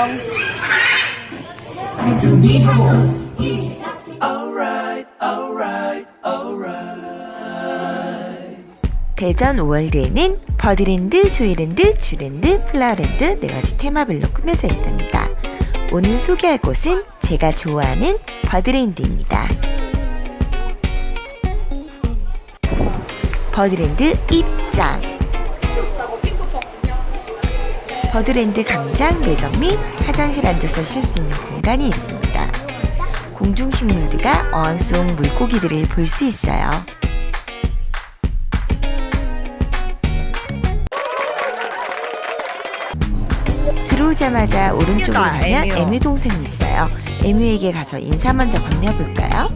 안녕. 대전 5월드에는 버드랜드, 조이랜드, 주랜드, 플라랜드 네 가지 테마별로 꾸며져 있답니다. 오늘 소개할 곳은 제가 좋아하는 버드랜드입니다. 버드랜드 입장. 버드랜드 광장 매점 및 화장실 앉아서 쉴 수 있는 공간이 있습니다. 공중식물들과 어항 속 물고기들을 볼 수 있어요. 들어오자마자 오른쪽에 가면. 에뮤 동생이 있어요. 에뮤에게 가서 인사 먼저 건네볼까요?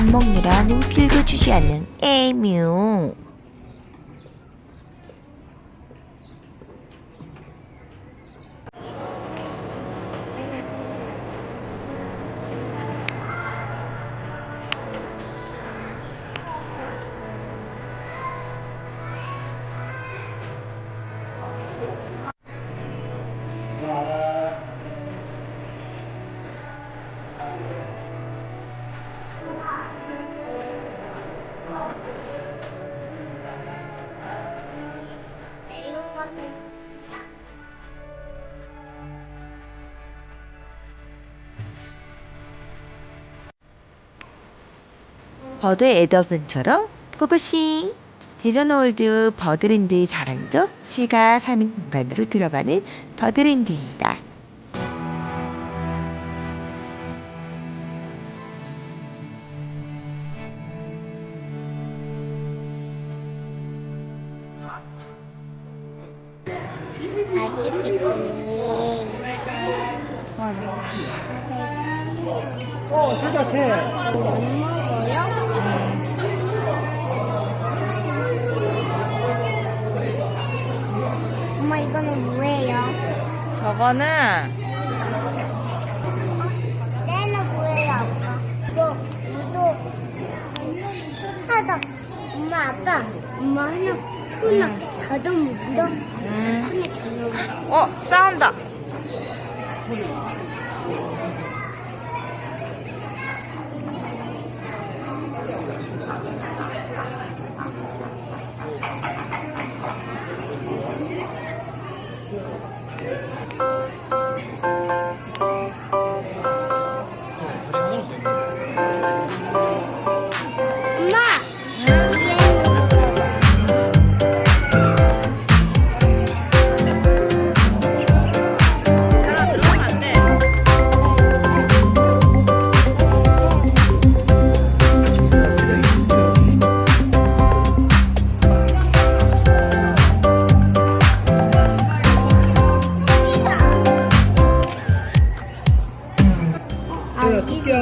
밥 먹느라 눈길도 주지 않는 에뮤. 버드 에더븐처럼 고고싱 대전월드 버드랜드의 자랑적 새가 사는 공간으로 들어가는 버드랜드입니다. 어, 진짜 새. 먹어요? 엄마 이거는 뭐예요? 저거는 얘는 뭐예요, 아빠? 이거 우도 하다. 엄마 아빠, 엄마 하나 하나 가도 묻어. 음. 하나 가도 어 싸운다.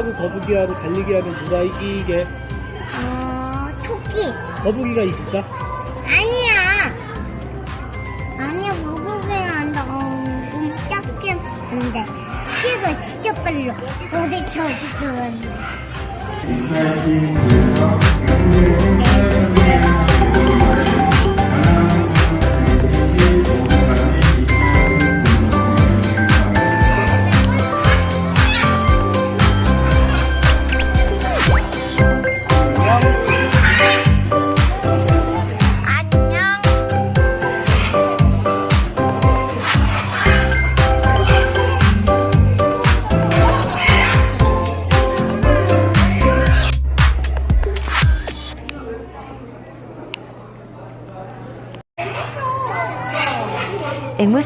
하고 거북이하고 달리기 하면 누가 이기게? 어, 토끼. 거북이가 이길까? 아니야. 아니야, 무구기는 너무 작게 안 돼. 키가 진짜 빨라. 어디 켜고 안 돼.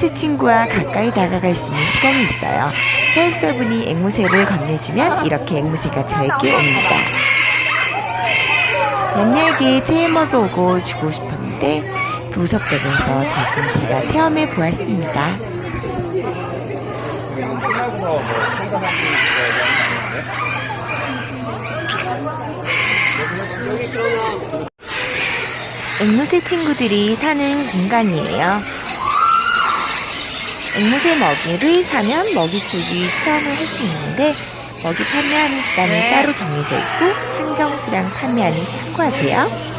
앵무새 친구와 가까이 다가갈 수 있는 시간이 있어요. 사육사분이 앵무새를 건네주면 이렇게 앵무새가 저에게 옵니다. 냥냥에게 체험을 오고 주고 싶었는데 무섭다고 해서 대신 제가 체험해 보았습니다. 앵무새 친구들이 사는 공간이에요. 앵무새 먹이를 사면 먹이 주기 체험을 할 수 있는데 먹이 판매하는 시간이 네. 따로 정해져 있고 한정 수량 판매하니 참고하세요.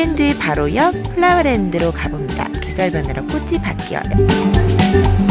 버드랜드 바로 옆 플라워랜드로 가봅니다. 계절변으로 꽃이 바뀌어요.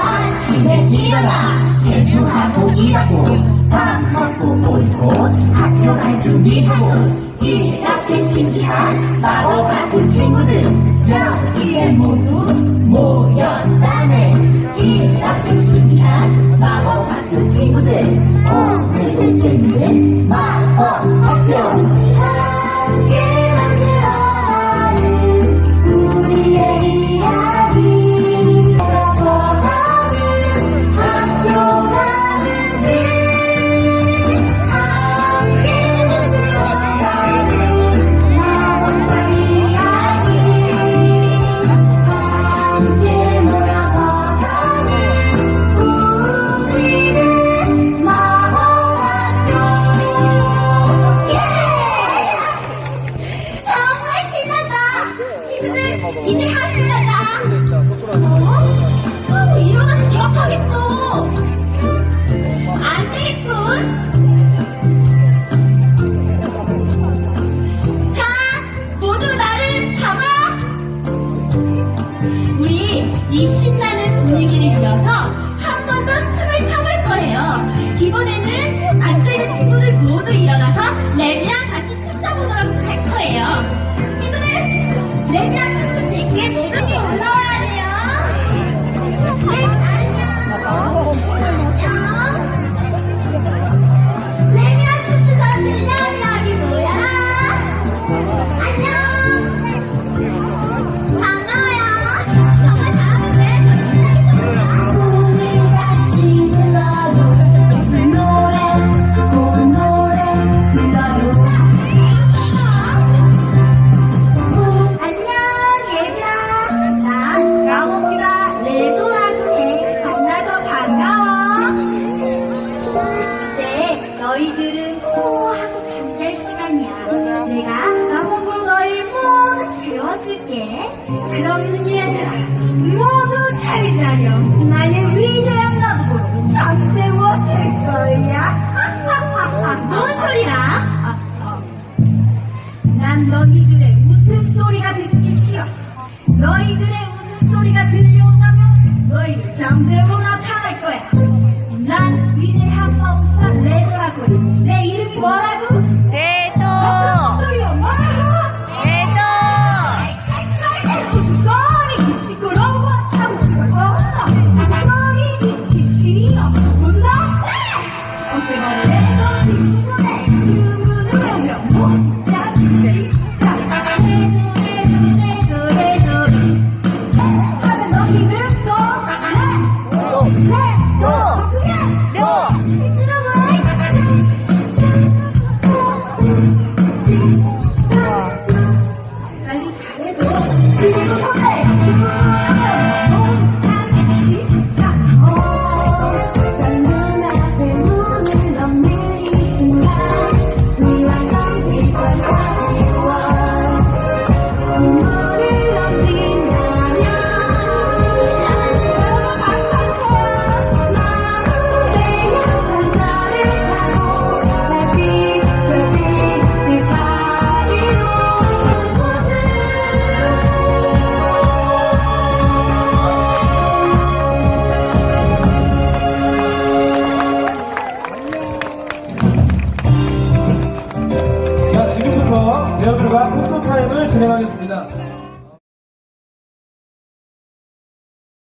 아침에 일어나 세수하고 일하고 밥 먹고 옷고 학교 갈 준비하고 이렇게 신기한 마법 같은 친구들 여기에 모두 모였다네 이렇게 신기한 마법 같은 친구들 오늘은 재밌는 마법 학교